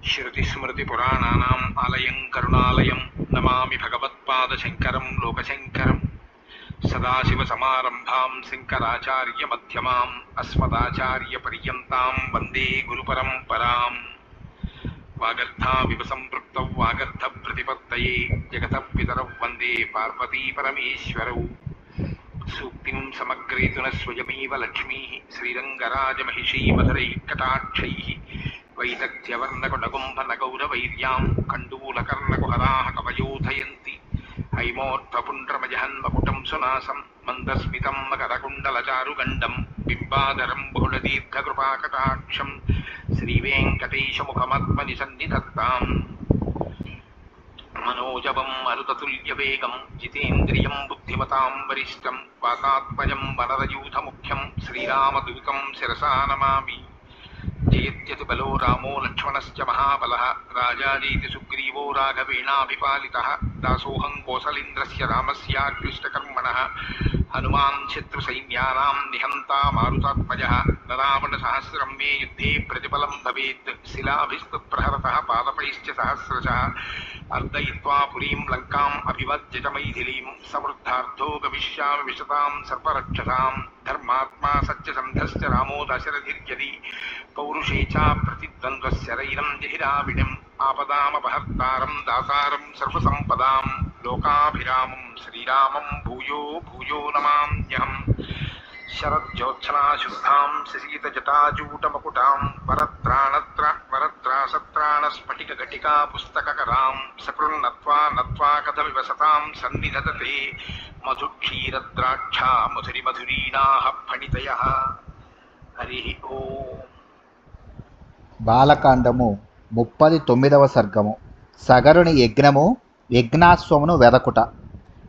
వాల్మీకికోకిలం శృతిస్మృతిపురాణానాम् ఆలయం కరుణాలయం నమామి భగవత్పాదశంకరం లోకశంకరం. సదాశివసమారంభాం శంకరాచార్యమధ్యమాम् అస్మదాచార్యపర్యంతాం వందే గురుపరంపరాం. వాగర్థావివ సంపృక్తౌ వాగర్థప్రతిపత్తయే జగత పితరౌ వందే పార్వతీపరమేశ్వరౌ సూక్తిం సమగ్రేతున స్వయమేవ లక్ష్మీ శ్రీరంగరాజమహిషీ మధురైకటాక్షైः వైదగ్ధ్యవర్ణకుణగుంభనగౌరవైర్యాం కండూలకర్ణకుహరాः కవయోధయంతి హైమోర్ధ్వపుండ్రమజహన్మకుటం సునాసం మందస్మితం మకరకుండలచారుగండం బింబాధరం బహుళదీర్ఘకృపాకటాక్షం శ్రీవేంకటేశముఖమాత్మని సన్నిధత్తాం మనోజవం మరుతతుల్యవేగం జితేంద్రియం బుద్ధిమతాం వరిష్టం వాతాత్మజం వనరయూథముఖ్యం శ్రీరామదూతం శిరసా నమామి जयत्यतुबलो रामो लक्ष्मणश्च महाबलः राजा सुग्रीवो राघवेणाभिपालितः। దాసోహం కోసలేంద్రస్య రామస్యాక్లిష్టకర్మణः హనుమాన్ శత్రుసైన్యానాం నిహంతా మారుతాత్మజः न रावणसहस्रं मे युद्धे प्रतिफलं भवेत् शिलाभिस्तु प्रहरतः पादपैश्च सहस्रशः अर्दयित्वा पुरीं लङ्काम् अभिवज्य च मैथिलीं समृद्धार्थो गमिष्यामि विशतां सर्परक्षसां धर्मात्मा सत्यसन्धश्च रामो दशरथिर्यदि पौरुषे च प्रतिद्वन्द्वशरैरं जहिराविडम् ఆపదామపహర్తారం దాసారం సర్వసంపదాం లోకాభిరామం శ్రీరామం భూయో భూయో నమామ్యహం శరజ్యోత్సనాశుద్ధాం శశీతజటాజూటమకుటాం వరత్రాణత్ర వరత్రాసత్రాణస్ఫటికఘటికా పుస్తకరాం సకృన్నత్వా నత్వా కథవివసతాం సన్నిధతతే మధుక్షీరద్రాక్షా మధురి మధురీనాహ ఫణితయ హరి ఓ. బాలకాండము ముప్పది తొమ్మిదవ సర్గము. సగరుని యజ్ఞము యజ్ఞాశ్వమును వెదకుట.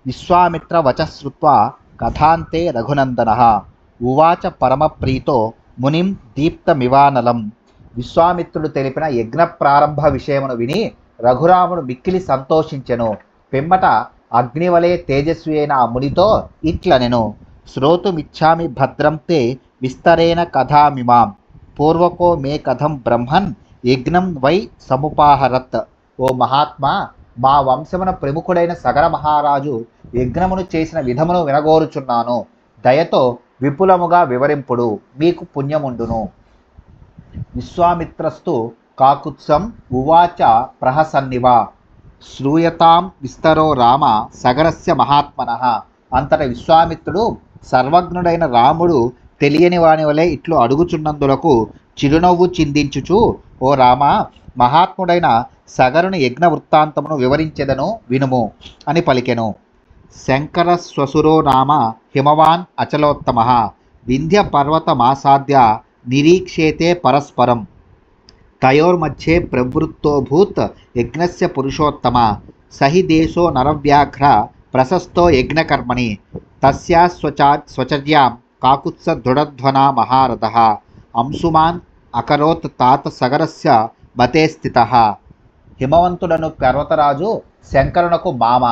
విశ్వామిత్ర వచశ్రుత్వ కథాంతే రఘునందన. ఉవాచ పరమప్రీతో మునిం దీప్తమివానలం. విశ్వామిత్రుడు తెలిపిన యజ్ఞ ప్రారంభ విషయమును విని రఘురాముడు మిక్కిలి సంతోషించెను. పిమ్మట అగ్నివలే తేజస్వి అయిన ఆ మునితో ఇట్లనెను. శ్రోతుమిచ్చామి భద్రం తే విస్తరేణ కథామిమాం. పూర్వకో మే కథం బ్రహ్మన్ యజ్ఞం వై సముపాహరత్. ఓ మహాత్మా మా వంశమున ప్రముఖుడైన సగర మహారాజు యజ్ఞమును చేసిన విధమును వినగోరుచున్నాను. దయతో విపులముగా వివరింపుడు మీకు పుణ్యముండును. విశ్వామిత్రస్తు కాకుత్సం ఉవాచ ప్రహసన్నివ. శ్రూయతాం విస్తరో రామ సగరస్య మహాత్మన. అంతట విశ్వామిత్రుడు సర్వజ్ఞుడైన రాముడు తెలియని వాని వలె ఇట్లు అడుగుచున్నందులకు చిరునవ్వు చిందించుచు ఓ రామ మహాత్ముడైన సగరుని యజ్ఞ వృత్తాంతమును వివరించెదను వినుము అని పలికెను. శంకర శ్వశురో నామ హిమవాన్ అచలోత్తమ వింధ్య పర్వతమాసాద్య నిరీక్షేతే పరస్పరం. తయోర్మధ్యే ప్రవృత్తోభూత్ యజ్ఞస్య పురుషోత్తమ సహి దేశో నరవ్యాఘ్ర ప్రశస్తో యజ్ఞకర్మణి తస్యా స్వచా స్వచర్యాం కాకుత్స దృఢధ్వనా మహారథ అంశుమాన్ అకరోత్ తాత సగరస్య మతే స్థిత. హిమవంతుడను పర్వతరాజు శంకరునకు మామ.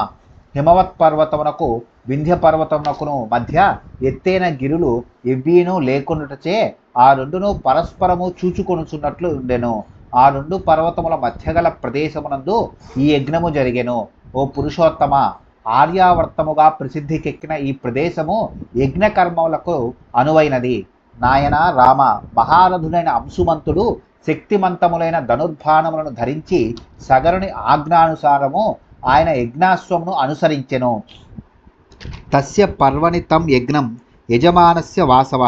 హిమవత్ పర్వతమునకు వింధ్య పర్వతమునకును మధ్య ఎత్తైన గిరులు ఎవ్వీను లేకుండాచే ఆ రెండును పరస్పరము చూచుకొనుచున్నట్లు ఉండెను. ఆ రెండు పర్వతముల మధ్య గల ప్రదేశమునందు ఈ యజ్ఞము జరిగెను. ఓ పురుషోత్తమ ఆర్యావర్తముగా ప్రసిద్ధికెక్కిన ఈ ప్రదేశము యజ్ఞకర్మములకు అనువైనది. నాయన రామ మహారథుడైన అంశుమంతుడు శక్తిమంతములైన ధనుర్బాణములను ధరించి సగరుని ఆజ్ఞానుసారము ఆయన యజ్ఞాశ్వమును అనుసరించెను. తస్య పర్వణి తం యజ్ఞం యజమానస్య వాసవ.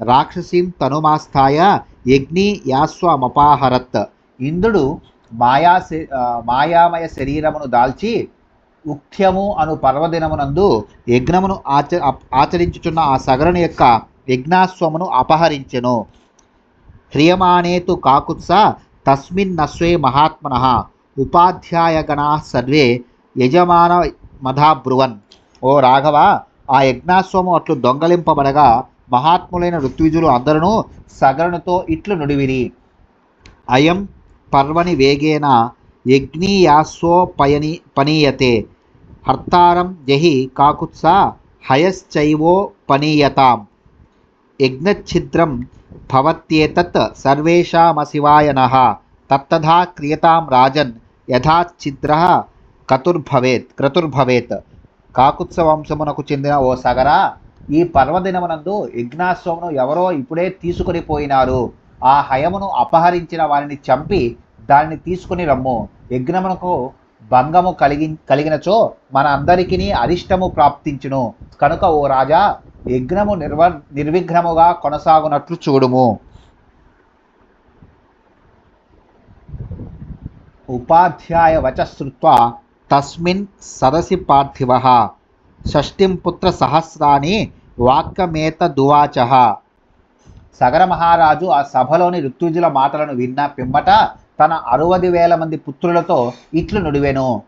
రాక్షసీం తనుమాస్థాయ యజ్ఞి యాస్వమపాహరత్ ఇంద్రుడు మాయా శ- మాయామయ శరీరమును దాల్చి ఉక్త్యము అను పర్వదినమునందు యజ్ఞమును ఆచ ఆచరించుచున్న ఆ సగరుని యొక్క యజ్ఞాశ్వమును అపహరించెను. క్రియమాణేతు కాకుత్స తస్మిన్నస్వే మహాత్మన ఉపాధ్యాయగణా సర్వే యజమాన మధాబ్రువన్ ఓ రాఘవ ఆ యజ్ఞాశ్వము అట్లు దొంగలింపబడగా మహాత్ములైన ఋత్విజులు అందరూ సగరునితో ఇట్లు నుడివిరి. అయం పర్వని వేగేన యజ్ఞీయాస్వోపయని పనీయతే। హర్తారం జహి కాకుత్స హయశ్చైవో పనీయతాం। యజ్ఞఛిద్రం భవత్యేతత్ సర్వేషామశివాయ నః తత్తథా క్రియతాం రాజన్ యథాచ్ఛిద్ర కతుర్భవేత్ క్రతుర్భవేత్. కాకుత్స వంశమునకు చెందిన ఓ సగరా ఈ పర్వదినమునందు యజ్ఞాశ్వమును ఎవరో ఇప్పుడే తీసుకుని పోయినారు. ఆ హయమును అపహరించిన వారిని చంపి దానిని తీసుకుని రమ్ము. యజ్ఞమునకు భంగము కలిగి కలిగినచో మన అందరికీ అరిష్టము ప్రాప్తించును. కనుక ఓ రాజా యజ్ఞము నిర్వ నిర్విఘ్నముగా కొనసాగునట్లు చూడుము. ఉపాధ్యాయ వచశ్రుత్వ తస్మిన్ సదసి పార్థివ షష్టిం పుత్ర సహస్రాన్ని వాక్యమేత దువాచ. సగర మహారాజు ఆ సభలోని ఋత్విజుల మాటలను విన్న పిమ్మట తన అరవది వేల మంది పుత్రులతో ఇట్లు నుడివెను.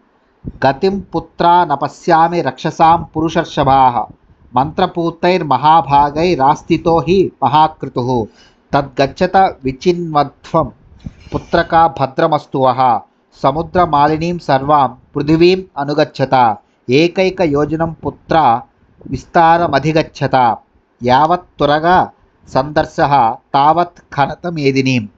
గతిం పుత్రా నపశ్యామి రక్షసాం పురుషర్షభా. మంత్రపూతైర్మహాభాగైరాస్థితో హి మహాకృతు. తద్గచ్చత విచిన్వధ్వం పుత్రకా భద్రమస్తువ. సముద్రమాలినీం సర్వాం పృథివీం అనుగచ్చత. ఏకైక యోజనం పుత్ర విస్తారమధిగచ్చత. యావత్ త్వరగా సందర్శ తావత్ ఖనతమేదినీం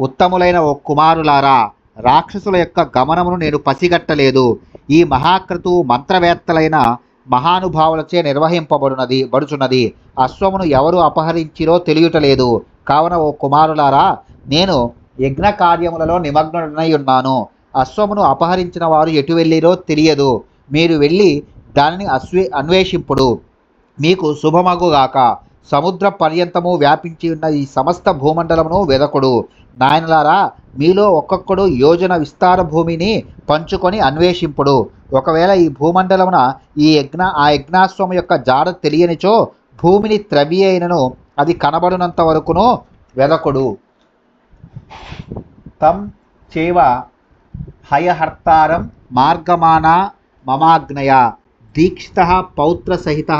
ఉత్తములైన ఓ కుమారులారా రాక్షసుల యొక్క గమనమును నేను పసిగట్టలేదు. ఈ మహాక్రతువు మంత్రవేత్తలైన మహానుభావులచే నిర్వహింపబడునది బడుచున్నది. అశ్వమును ఎవరు అపహరించిరో తెలియటలేదు. కావున ఓ కుమారులారా నేను యజ్ఞ కార్యములలో నిమగ్నుడనై ఉన్నాను అశ్వమును అపహరించిన వారు ఎటు వెళ్ళిరో తెలియదు. మీరు వెళ్ళి దానిని అశ్వే అన్వేషింపుడు. మీకు శుభమగుగాక. సముద్ర పర్యంతము వ్యాపించి ఉన్న ఈ సమస్త భూమండలమును వెదకుడు. నాయనలారా మీలో ఒక్కొక్కడు యోజన విస్తార భూమిని పంచుకొని అన్వేషింపుడు. ఒకవేళ ఈ భూమండలమున ఈ యజ్ఞ ఆ యజ్ఞాశ్వము యొక్క జాడ తెలియనిచో భూమిని త్రవి అయినను అది కనబడినంత వరకును వెదకుడు. తం చేవ హయహర్తారం మార్గమానా మమాగ్నయ దీక్షిత పౌత్రసహిత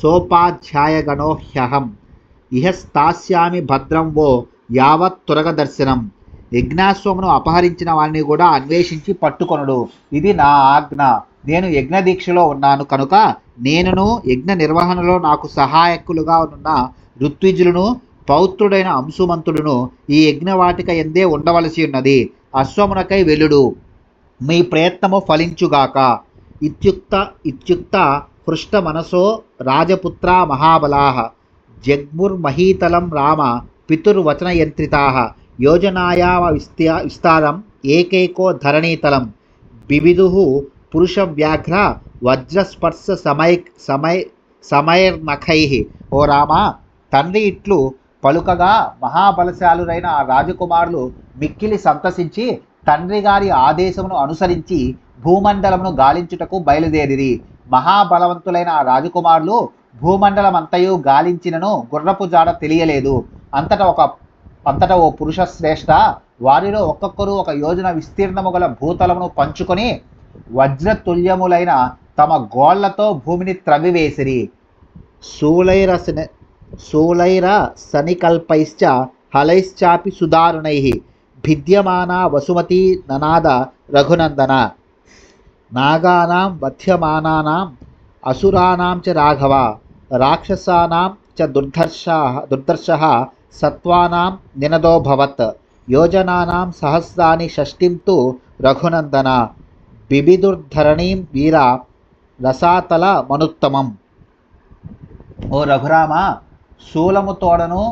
సోపాధ్యాయగణో హ్యహం ఇహ స్థాస్యామి భద్రం వో యావత్ తురగదర్శనం యజ్ఞాశ్వమును అపహరించిన వారిని కూడా అన్వేషించి పట్టుకొనుడు. ఇది నా ఆజ్ఞ. నేను యజ్ఞ దీక్షలో ఉన్నాను కనుక నేనును యజ్ఞ నిర్వహణలో నాకు సహాయకులుగా ఉన్న ఋత్విజులను పౌత్రుడైన అంశుమంతుడును ఈ యజ్ఞవాటిక ఎందే ఉండవలసి ఉన్నది. అశ్వమునకై వెలుడు మీ ప్రయత్నము ఫలించుగాక. ఇత్యుక్త ఇత్యుక్త హృష్ట మనసో రాజపుత్ర మహాబలా జగ్ముర్మహీతలం రామ. పితుర్వచనయంత్రితా యోజనాయామ విస్త్యా విస్తారం ఏకైకో ధరణీతలం. బివిదు పురుషవ్యాఘ్ర వజ్రస్పర్శ సమై సమయ సమైర్నఖై. ఓ రామ తండ్రి ఇట్లు పలుకగా మహాబలశాలురైన ఆ రాజకుమారులు మిక్కిలి సంతసించి తండ్రి గారి ఆదేశమును అనుసరించి భూమండలమును గాలించుటకు బయలుదేరిరి. మహాబలవంతులైన ఆ రాజకుమారులు భూమండలమంతయు గాలించినను గుర్రపు జాడ తెలియలేదు. అంతటా ఒక అంతటా ఓ పురుష శ్రేష్ట వారిలో ఒక్కొక్కరు ఒక యోజన విస్తీర్ణము గల భూతలమును పంచుకొని వజ్రతుల్యములైన తమ గోళ్ళతో భూమిని త్రవ్వివేసిరి. శూలైర శూలైర సనికల్పైశ్చ హలైశ్చాపి సుదారుణై భిద్యమానా వసుమతి ననాద రఘునందన. నాగానాం వధ్యమానానాం అసురాణాం చ రాఘవ. రాక్షసానాం చ దుర్ధర్ష దుర్దర్శः సత్వానాం నినదోభవత్ యోజనానాం సహస్రాని షష్టిం తు రఘునందన బిబిదుర్ధరణీం వీర రసాతల మనుత్తమం. ఓ రఘురామ శూలము తోడను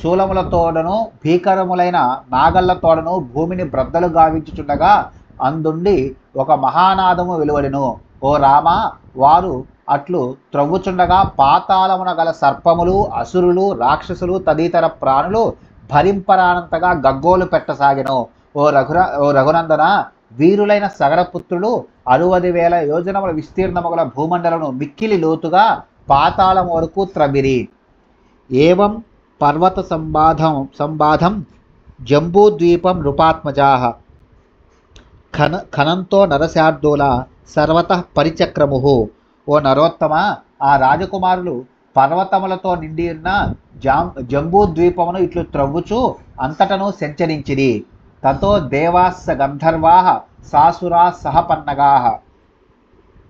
శూలముల తోడను భీకరములైన నాగళ్ళ తోడను భూమిని బ్రద్దలు గావించుచుండగా అందుండి ఒక మహానాదము వెలువడెను. ఓ రామ వారు అట్లు త్రవ్వుచుండగా పాతాళమున గల సర్పములు అసురులు రాక్షసులు తదితర ప్రాణులు భరింపరానంతగా గగ్గోలు పెట్టసాగెను. ఓ రఘుర ఓ రఘునందన వీరులైన సగరపుత్రులు అరువది వేల యోజనముల విస్తీర్ణముగల భూమండలను మిక్కిలి లోతుగా పాతాళం వరకు త్రవిరి ఏవం పర్వత సంబాధం సంబాధం జంబూద్వీపం నృపాత్మజా. ఖన ఖనంతో నరశార్దూల సర్వతః పరిచక్రము. ఓ నరోత్తమ ఆ రాజకుమారులు పర్వతములతో నిండి ఉన్న జాం జంబూద్వీపమును ఇట్లు త్రవ్వుచు అంతటను సంచరించిరి. తతో దేవాస్స గంధర్వా సాసురా సహపన్నగా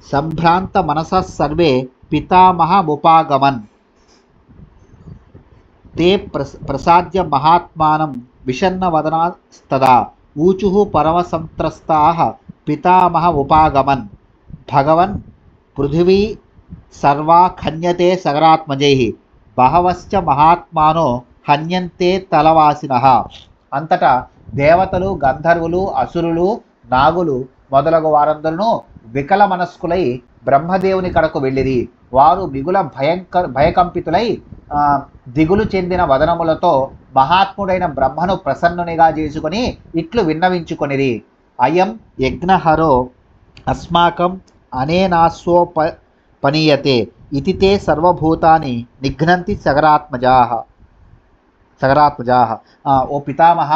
సంభ్రాంత మనస సర్వే పితామహముపాగమన్ తే ప్రస ప్రసాద్య మహాత్మానం విషన్నవదనాస్తదా ఊచు పరమసంత్రస్తా పితామహముపాగమన్ భగవన్ పృథివీ సర్వా ఖన్యతే సగరాత్మజై బహవశ్చ మహాత్మానో హన్యంతే తలవాసిన. అంతటా దేవతలు గంధర్వులు అసురులు నాగులు మొదలగు వారందరూ వికల మనస్కులై బ్రహ్మదేవుని కడకు వెళ్ళిరి. వారు మిగుల భయంకర భయకంపితులై దిగులు చెందిన వదనములతో మహాత్ముడైన బ్రహ్మను ప్రసన్నునిగా చేసుకుని ఇట్లు విన్నవించుకొనిరి. అయం యజ్ఞహరో అస్మాకం అనేనాస్వోప పనీయతే ఇది తే సర్వభూతాని నిఘ్నంతి సగరాత్మజా సగరాత్మజా ఓ పితామహ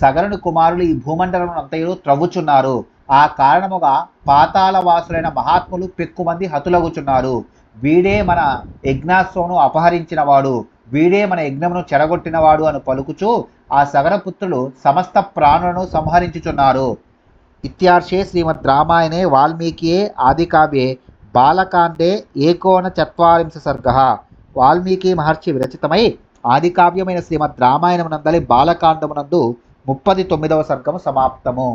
సగరుని కుమారులు ఈ భూమండలం అంతయు త్రవ్వుచున్నారు. ఆ కారణముగా పాతాల వాసులైన మహాత్ములు పెక్కుమంది హతులగుచున్నారు. వీడే మన యజ్ఞాస్వమును అపహరించినవాడు వీడే మన యజ్ఞమును చెడగొట్టినవాడు అని పలుకుచూ ఆ సగరపుత్రులు సమస్త ప్రాణులను సంహరించుచున్నారు. ఇత్యార్షే శ్రీమద్ రామాయణే వాల్మీకియే ఆదికావ్యే బాలకాండే ఏకోన చత్వారింశ సర్గ. వాల్మీకి మహర్షి విరచితమై ఆదికావ్యమైన శ్రీమద్ రామాయణమునందలి బాలకాండమునందు ముప్పది తొమ్మిదవ సర్గము సమాప్తము.